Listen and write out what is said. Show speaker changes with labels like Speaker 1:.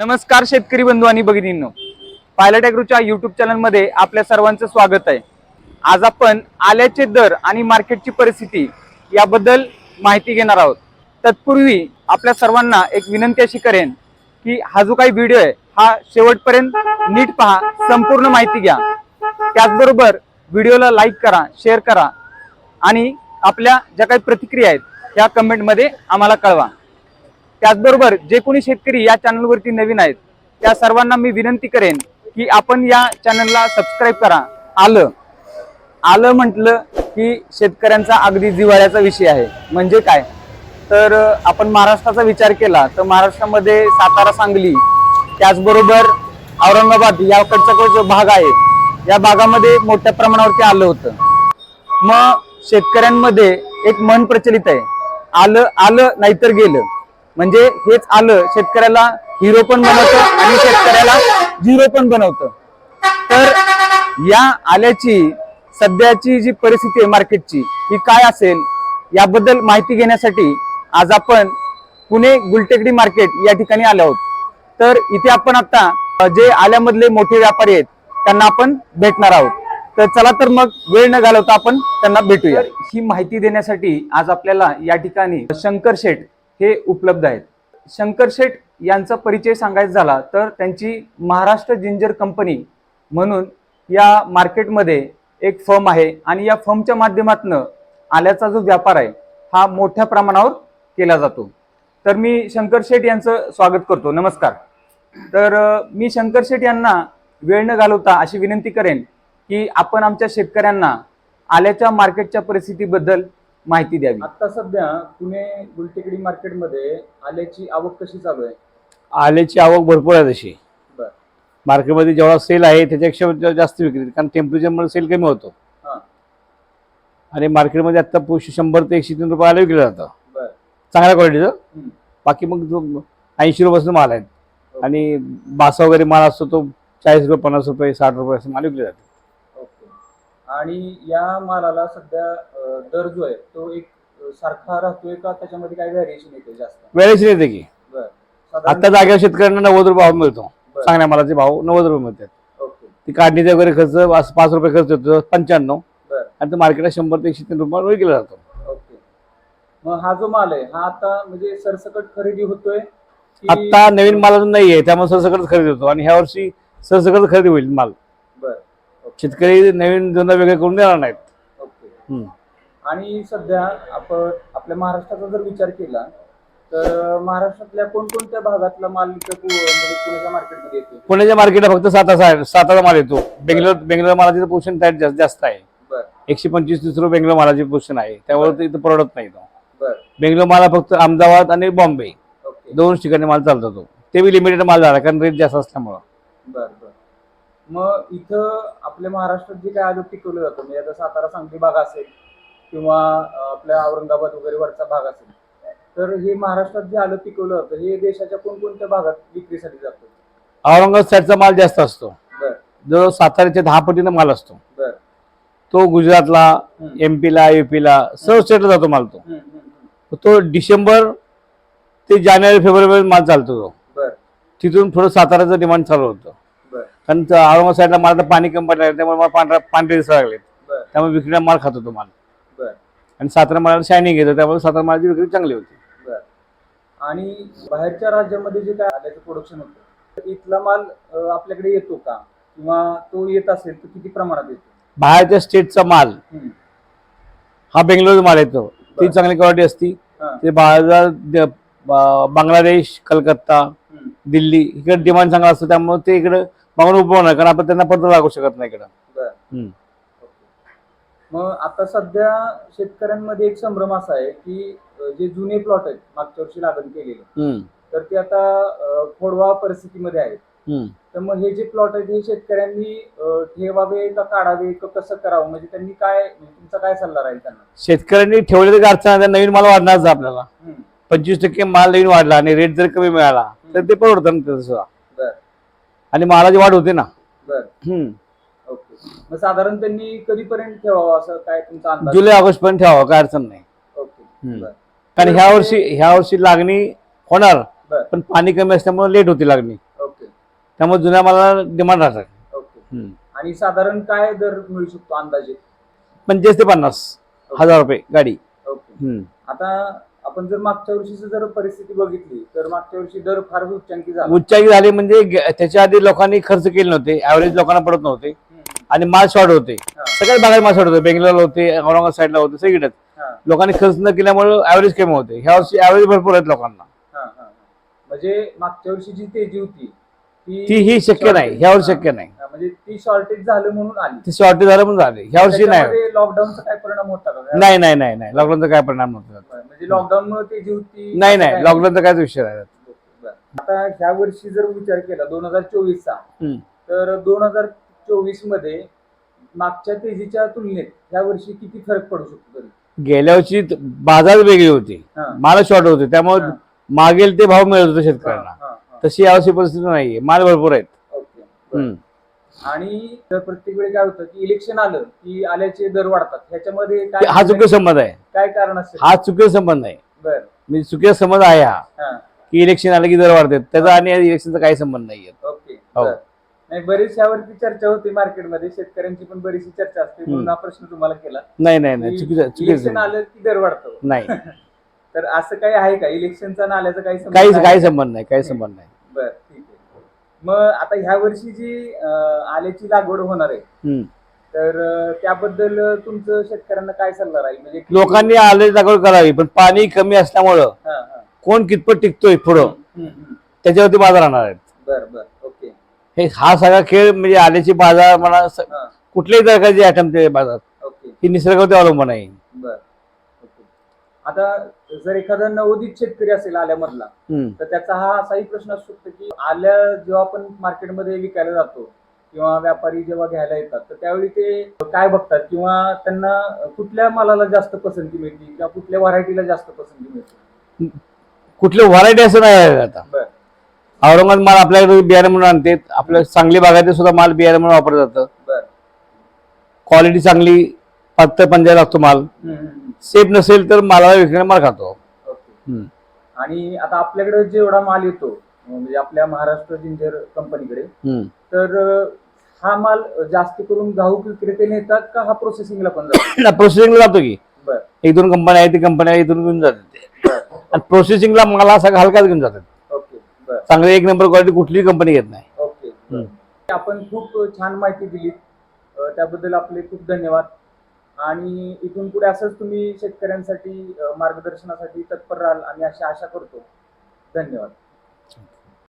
Speaker 1: नमस्कार शेतकरी बंधू आणि भगिनींनो. पायलट ॲग्रोच्या युट्यूब चॅनलमध्ये आपल्या सर्वांचं स्वागत आहे. आज आपण आल्याचे दर आणि मार्केटची परिस्थिती याबद्दल माहिती घेणार आहोत. तत्पूर्वी आपल्या सर्वांना एक विनंती अशी करेन की हा जो काही व्हिडिओ आहे हा शेवटपर्यंत नीट पहा संपूर्ण माहिती घ्या. त्याचबरोबर व्हिडिओला लाईक करा शेअर करा आणि आपल्या ज्या काही प्रतिक्रिया आहेत त्या कमेंटमध्ये आम्हाला कळवा. त्याचबरोबर जे कोणी शेतकरी या चॅनलवरती नवीन आहेत त्या सर्वांना मी विनंती करेन की आपण या चॅनलला सबस्क्राईब करा. आलं आलं म्हटलं की शेतकऱ्यांचा अगदी जिव्हाळ्याचा विषय आहे. म्हणजे काय? तर आपण महाराष्ट्राचा विचार केला तर महाराष्ट्रामध्ये सातारा सांगली त्याचबरोबर औरंगाबाद याकडचा जो भाग आहे या भागामध्ये मोठ्या प्रमाणावरती आलं होतं. मग शेतकऱ्यांमध्ये एक मन प्रचलित आहे. आलं आलं नाहीतर गेलं. म्हणजे हेच आलं शेतकऱ्याला हिरो पण बनवतं आणि शेतकऱ्याला झिरो पण बनवतं. तर या आल्याची सध्याची जी परिस्थिती आहे मार्केटची ही काय असेल याबद्दल माहिती घेण्यासाठी आज आपण पुणे गुलटेकडी मार्केट या ठिकाणी आलो आहोत. तर इथे आपण आता जे आल्यामधले मोठे व्यापारी आहेत त्यांना आपण भेटणार आहोत. तर चला तर मग वेळ न घालवता आपण त्यांना भेटूया. ही माहिती देण्यासाठी आज आपल्याला या ठिकाणी शंकर शेठ हे उपलब्ध आहेत. शंकर शेट यांचा परिचय सांगायचा झाला तर त्यांची महाराष्ट्र जिंजर कंपनी म्हणून या मार्केटमध्ये एक फर्म आहे आणि या फर्मच्या माध्यमातून आल्याचा जो व्यापार आहे हा मोठ्या प्रमाणावर केला जातो. तर मी शंकर शेठ यांचं स्वागत करतो. नमस्कार. तर मी शंकर शेठ यांना वेळ न घालवता अशी विनंती करेन की आपण आमच्या शेतकऱ्यांना आल्याच्या मार्केटच्या परिस्थितीबद्दल माहिती द्यावी आता सध्या पुणे गुलटेकडी मार्केटमध्ये आल्याची आवक कशी चालू आहे
Speaker 2: आल्याची आवक भरपूर आहे तशी
Speaker 1: बर.
Speaker 2: मार्केटमध्ये जेवढा सेल आहे त्याच्यापेक्षा जा- जास्त विक्री आहे. कारण टेम्परेचरमुळे सेल कमी होतो
Speaker 1: हा.
Speaker 2: आणि मार्केटमध्ये आता पुश- शंभर ते एकशे तीन रुपयाला विकलं जातं
Speaker 1: बर.
Speaker 2: चांगल्या क्वालिटीचं. बाकी मग जो ऐंशी रुपयाचा माल आहेत
Speaker 1: ओके.
Speaker 2: आणि बासा वगैरे माल असतो तो चाळीस रुपये पन्नास रुपये साठ रुपये असं माल विकले जाते
Speaker 1: आणि या मालाला सध्या दर जो आहे तो एक सारखा राहतोय का त्याच्यामध्ये काही व्हॅरिएशन येते जास्त?
Speaker 2: वेळेची येते की.
Speaker 1: बर. साधारण-
Speaker 2: आता जागेवर शेतकऱ्यांना नव्वद रुपये भाव मिळतो.
Speaker 1: बर.
Speaker 2: चांगल्या मालाचे भाव नव्वद रुपये मिळतात.
Speaker 1: ओके.
Speaker 2: ती काढणीचा वगैरे खर्च पाच पाच रुपये खर्च होतो पंच्याण्णव.
Speaker 1: बर.
Speaker 2: आणि तो मार्केटला शंभर ते एकशे तीन रुपये विकला जातो.
Speaker 1: ओके. मग हा जो माल आहे हा आता म्हणजे सरसकट खरेदी होतोय की-
Speaker 2: आता नवीन माल अजून नाहीये त्यामुळे सरसकट खरेदी होतो. आणि ह्या वर्षी सरसकट खरेदी होईल माल. शेतकरी नवीन जुना वेगळे करून देणार नाहीत.
Speaker 1: ओके. आणि सध्या आपण आपल्या महाराष्ट्राचा जर विचार केला तर महाराष्ट्रातल्या कोणकोणत्या भागातला माल म्हणजे पुण्याच्या मार्केटमध्ये येतो
Speaker 2: पुण्याच्या मार्केटला फक्त साताचा साताचा माल येतो. बेंगलोर बेंगलोर मालाची पोषण जास्त जास्त आहे. एकशे पंचवीस तीस रुपये बेंगलोर मालाची पोषण आहे. त्यामुळे ते इथं परवडत नाही तो.
Speaker 1: बर.
Speaker 2: बेंगलोर माला फक्त अहमदाबाद आणि बॉम्बे. दोन ठिकाणी माल चालतो तो. ते बी लिमिटेड माल झाला कारण रेट जास्त असल्यामुळं.
Speaker 1: मग इथं आपल्या महाराष्ट्रात जे काय आलं पिकवलं जातं म्हणजे आता सातारा सांगली भाग असेल किंवा आपल्या औरंगाबाद वगैरे वरचा भाग असेल तर हे महाराष्ट्रात जे आलं पिकवलं जातं हे देशाच्या कोणकोणत्या भागात विक्रीसाठी जातं?
Speaker 2: औरंगाबाद साईडचा माल जास्त असतो. जो साताऱ्याच्या दहा पटीनं माल असतो.
Speaker 1: बर.
Speaker 2: तो गुजरातला. एमपीला युपीला सर्व स्टेटला जातो माल तो. तो डिसेंबर ते जानेवारी फेब्रुवारी माल चालतो तो.
Speaker 1: बर.
Speaker 2: तिथून थोडं साताऱ्याचं डिमांड चालू होतं. कारण औरंगाबाद साईडला मला पाणी कमी पडलं त्यामुळे मला पांढरा पांढरे दिसायला लागले त्यामुळे विक्रीला माल खात होतो माल
Speaker 1: बर.
Speaker 2: आणि सातारा मालाला शायनिंग येतं त्यामुळे सातारा मालाची विक्री चांगली होती.
Speaker 1: आणि बाहेरच्या राज्यामध्ये जे काय आल्याचं प्रोडक्शन होतं तर इथला माल आपल्याकडे येतो का? किंवा तो येत असेल तर किती प्रमाणात येतो?
Speaker 2: बाहेरच्या स्टेटचा माल. हा बेंगलोर माल येतो. ती. चांगली क्वालिटी असती. ते बाजार द- ब- बांगलादेश कलकत्ता. दिल्ली इकडे डिमांड चांगला असतो त्यामुळे ते इकडे मागून उभं होणार कारण आपण त्यांना पत्र लागू शकत नाही इकडं.
Speaker 1: बर.
Speaker 2: हम्म.
Speaker 1: मग आता सध्या शेतकऱ्यांमध्ये एक संभ्रम असा आहे की अं, जे जुने प्लॉट आहेत मागच्या वर्षी लागण केलेले
Speaker 2: हम्म.
Speaker 1: तर ते आता अं, खोडवा परिस्थितीमध्ये आहेत.
Speaker 2: हम्म.
Speaker 1: तर मग हे जे प्लॉट आहेत हे शेतकऱ्यांनी अं, ठेवावे का काढावे का कसं करावं? म्हणजे त्यांनी काय म्हणजे तुमचा काय सल्ला राहील त्यांना?
Speaker 2: शेतकऱ्यांनी ठेवले तर अडचण आहे, नवीन माल वाढणारच आपल्याला.
Speaker 1: हम्म.
Speaker 2: पंचवीस टक्के माल नवीन वाढला आणि रेट जर कमी मिळाला तर ते परवडतं ना तसं
Speaker 1: बर.
Speaker 2: आणि मालाची वाढ होते ना.
Speaker 1: बर.
Speaker 2: हम्म.
Speaker 1: ओके. मग साधारण त्यांनी कधीपर्यंत ठेवावं असं काय तुमचा अंदाज?
Speaker 2: जुलै ऑगस्ट पर्यंत ठेवावं काय अडचण नाही.
Speaker 1: ओके.
Speaker 2: हम्म.
Speaker 1: बर.
Speaker 2: कारण ह्या वर्षी ह्या वर्षी लागणी होणार
Speaker 1: बर.
Speaker 2: पण पाणी कमी असल्यामुळे लेट होती लागणी. त्यामुळे जुन्या मालाला डिमांड राहतात
Speaker 1: ओके.
Speaker 2: हम्म.
Speaker 1: आणि साधारण काय दर मिळू शकतो अंदाजे?
Speaker 2: पंचेचाळीस ते पन्नास हजार रुपये गाडी.
Speaker 1: ओके.
Speaker 2: हम्म.
Speaker 1: आता आपण जर मागच्या वर्षीची जर परिस्थिती बघितली तर मागच्या वर्षी दर फार उच्चांकी झाला.
Speaker 2: उच्चाई झाली म्हणजे गे- त्याच्या आधी लोकांनी खर्च केले नव्हते ऍव्हरेज लोकांना पडत नव्हते
Speaker 1: हम्म.
Speaker 2: आणि माल शॉर्ट होते.
Speaker 1: हा.
Speaker 2: सगळ्या भागात माल शॉर्ट होते बेंगलोरला होते औरंगाबाद साईडला होते सगळीकडेच.
Speaker 1: हा,
Speaker 2: लोकांनी खर्च न केल्यामुळे ऍव्हरेज कमी होते. ह्या वर्षी ऍव्हरेज भरपूर आहेत लोकांना.
Speaker 1: हा, हा, हा. म्हणजे मागच्या वर्षी जी तेजी होती
Speaker 2: ती ही शक्य नाही. ह्या वर्षी शक्य नाही.
Speaker 1: हा, म्हणजे ती शॉर्टेज झालं म्हणून आली.
Speaker 2: ती शॉर्टेज झालं पण झाले. ह्या वर्षी नाही.
Speaker 1: लॉकडाऊनचा काय परिणाम होता का?
Speaker 2: नाही नाही नाही नाही लॉकडाऊनचा काय परिणाम नव्हता
Speaker 1: म्हणजे लॉकडाऊन मुळे होती
Speaker 2: नाही नाही
Speaker 1: काय
Speaker 2: लॉकडाऊनचा कायच विषय
Speaker 1: बरं. आता ह्या वर्षी जर विचार केला दोन हजार चोवीस चा
Speaker 2: हम्म.
Speaker 1: तर दोन हजार चोवीसमध्ये मागच्या तेजीच्या तुलनेत ह्या वर्षी किती फरक पडू शकतो तरी
Speaker 2: गेल्या वर्षी त- बाजार वेगळी होती
Speaker 1: हा.
Speaker 2: माल शॉर्ट होते त्यामुळे
Speaker 1: हा.
Speaker 2: मागेल ते भाव मिळत होते शेतकऱ्यांना
Speaker 1: हा, हा,
Speaker 2: तशी यावर्षी परिस्थिती नाहीये माल भरपूर आहेत
Speaker 1: ओके बरं.
Speaker 2: हम्म.
Speaker 1: आणि तर प्रत्येक वेळी काय होतं की इलेक्शन आलं की आल्याचे दर वाढतात. ह्याच्यामध्ये काय
Speaker 2: हा चुकीचा संबंध आहे.
Speaker 1: काय कारण असेल?
Speaker 2: हा चुकीचा संबंध आहे.
Speaker 1: बर.
Speaker 2: म्हणजे चुकीचा संबंध आहे हा.
Speaker 1: हा.
Speaker 2: की इलेक्शन आलं की दर वाढतात. त्याचा आणि इलेक्शनचा काही संबंध नाहीये
Speaker 1: ओके.
Speaker 2: हो.
Speaker 1: बर. नाही बरीच यावरती चर्चा होती मार्केटमध्ये. शेतकऱ्यांची पण बरीचशी चर्चा असते. म्हणून हा प्रश्न तुम्हाला केला.
Speaker 2: नाही नाही नाही. चुकीचा चुकीचा
Speaker 1: इलेक्शन
Speaker 2: संबंध.
Speaker 1: आलं की दर वाढतो.
Speaker 2: नाही.
Speaker 1: तर असं काही आहे का? इलेक्शनचा आणि आल्याचा काही संबंध
Speaker 2: काही
Speaker 1: आहे?
Speaker 2: काही संबंध नाही. काही संबंध नाही.
Speaker 1: बर. मग आता ह्या वर्षी जी आल्याची लागवड होणार आहे. तर त्याबद्दल तुमचं शेतकऱ्यांना काय सल्ला राहील? म्हणजे
Speaker 2: लोकांनी आले लागवड करावी पण पाणी कमी असल्यामुळं. कोण कितपत टिकतोय पुढं. त्याच्यावरती बाजार राहणार आहेत.
Speaker 1: बर बर. ओके.
Speaker 2: हे हा सगळा खेळ म्हणजे आल्याची बाजार म्हणा कुठल्याही प्रकारचे आयटम ते बाजार. ही निसर्गावरती अवलंबून आहे.
Speaker 1: बर. आता जर एखादा नवोदित शेतकरी असेल आल्यामधला. तर त्याचा हा असाही प्रश्न असू शकतो की आल्या जेव्हा आपण मार्केटमध्ये विकायला जातो किंवा व्यापारी जेव्हा घ्यायला येतात तर त्यावेळी ते काय बघतात? किंवा त्यांना कुठल्या मालाला जास्त पसंती मिळते किंवा कुठल्या व्हरायटीला जास्त पसंती मिळते?
Speaker 2: कुठले व्हरायटी असं नाही आता. औरंगाबाद माल आपल्याकडे बियाणे म्हणून आणते आपल्या सांगली भागात सुद्धा माल बियाणे म्हणून वापरलं जातं.
Speaker 1: बर.
Speaker 2: क्वालिटी चांगली पातळ पंजा लागतो माल. सेफ नसेल तर मालाला विकणे माल खातो. हम्म.
Speaker 1: आणि आता आपल्याकडे जेवढा माल येतो म्हणजे आपल्या महाराष्ट्र जिंजर कंपनीकडे
Speaker 2: हम्म.
Speaker 1: तर अं, हा माल जास्त करून घाऊक विक्रेते नेतात का हा प्रोसेसिंगला पण जातो?
Speaker 2: ना प्रोसेसिंगला जातो की.
Speaker 1: बर.
Speaker 2: एक दोन कंपन्या आहेत ती कंपन्या इथून घेऊन जातात ते.
Speaker 1: बर.
Speaker 2: आणि प्रोसेसिंगला माल असा हलकाच घेऊन जातात.
Speaker 1: ओके बर.
Speaker 2: चांगले एक नंबर क्वालिटी कुठलीही कंपनी घेत नाही.
Speaker 1: ओके
Speaker 2: हम्म.
Speaker 1: आपण खूप छान माहिती दिली त्याबद्दल आपले खूप धन्यवाद. आणि इथून पुढे असंच तुम्ही शेतकऱ्यांसाठी मार्गदर्शनासाठी तत्पर राहाल आणि अशी आशा करतो. धन्यवाद.